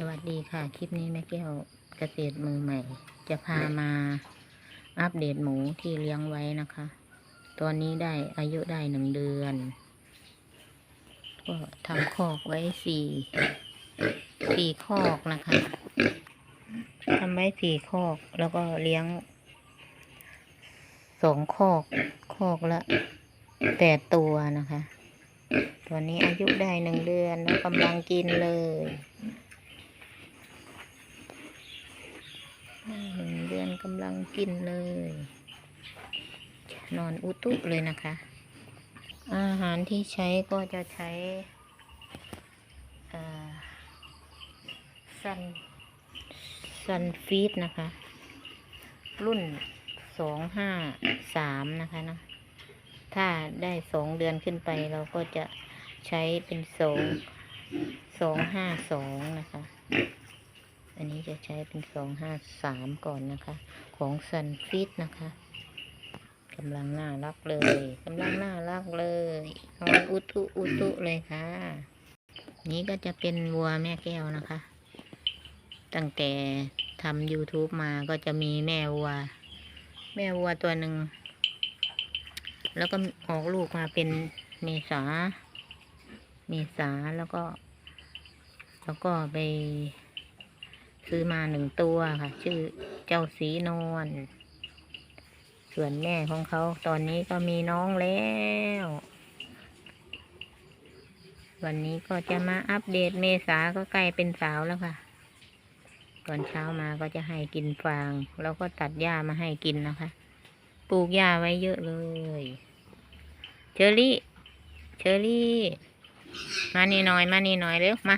สวัสดีค่ะ คลิปนี้แม่แก้วเกษตรมือใหม่ จะพามาอัปเดตหมูที่เลี้ยงไว้นะคะ ตอนนี้ได้อายุได้หนึ่งเดือน ก็ทำคอกไว้สี่สี่คอกนะคะทำไว้สี่คอกแล้วก็เลี้ยงสองคอกคอกละแปดตัวนะคะตอนนี้อายุได้หนึ่งเดือนแล้วกำลังกินเลยได้หนึ่งเดือนกำ ลังกินเลย นอนอุตุเลยนะคะ อาหารที่ใช้ก็จะใช้ซันซันฟีดนะคะ รุ่นสองห้าสามนะคะนะถ้าได้สองเดือนขึ้นไปเราก็จะใช้เป็นสองสองห้าสองนะคะ อันนี้จะใช้เป็นสองห้าสามก่อนนะคะ ของซันฟิตนะคะกำลังน่ารักเลยกำลังน่ารักเลยนอนอุตุอุตุเลยค่ะ นี้ก็จะเป็นวัวแม่แก้วนะคะ ตั้งแต่ทำ YouTube มาก็จะมีแม่วัว แม่วัวตัวหนึ่ง แล้วก็ออกลูกมาเป็นเมษา เมษาแล้วก็ แล้วก็ไป ซื้อมาหนึ่งตัวค่ะ ชื่อเจ้าสีนวลส่วนแม่ของเขาตอนนี้ก็มีน้องแล้ว วันนี้ก็จะมาอัปเดตเมษาก็ใกล้เป็นสาวแล้วค่ะ ก่อนเช้ามาก็จะให้กินฟาง แล้วก็ตัดหญ้ามาให้กินนะคะ ปลูกหญ้าไว้เยอะเลยเชอรี่ เชอรี่ มานี่หน่อย มานี่หน่อยเร็ว มา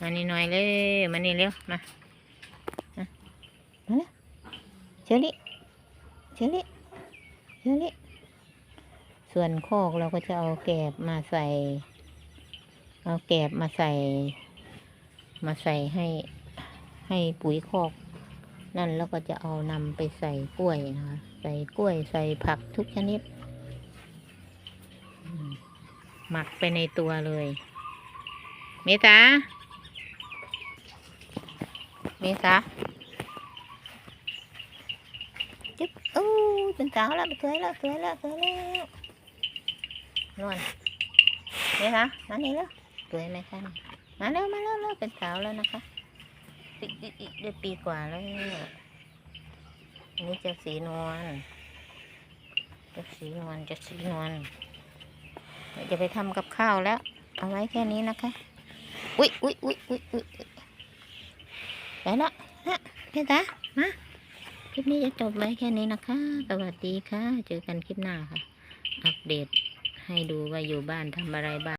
มานี่หน่อยเร็วมานี่เร็วมามาเร็วเชอรี่เชอรี่เชอรี่ส่วนโคอกเราก็จะเอาแกบมาใส่ เอาแกบมาใส่ มาใส่ให้ให้ปุ๋ยโคอก นั่นแล้วก็จะเอานำไปใส่กล้วยนะคะใส่กล้วยใส่ผักทุกชนิด หมักไปในตัวเลย เมษา เมษาจิ๊บอู้เป็นสาวแล้วสวยแล้วสวยแล้วสวยแล้วนวลเมษามานี่แล้วสวยไหมคะมาเร็วมาเร็วเร็วเป็นสาวแล้วนะคะอีกอีกอีกได้ปีกว่าแล้วอันนี้จะสีนวลจะสีนวลจะสีนวลจะไปทำกับข้าวแล้ว เอาไว้แค่นี้นะคะ อุ๊ยอุ๊ยอุ๊ยอุ๊ยอุ๊ย ไปละนะเพี่ตามาคลิปนี้จะจบไว้แค่นี้นะคะ สวัสดีค่ะ เจอกันคลิปหน้าค่ะ อัปเดตให้ดูว่าอยู่บ้านทำอะไรบ้าง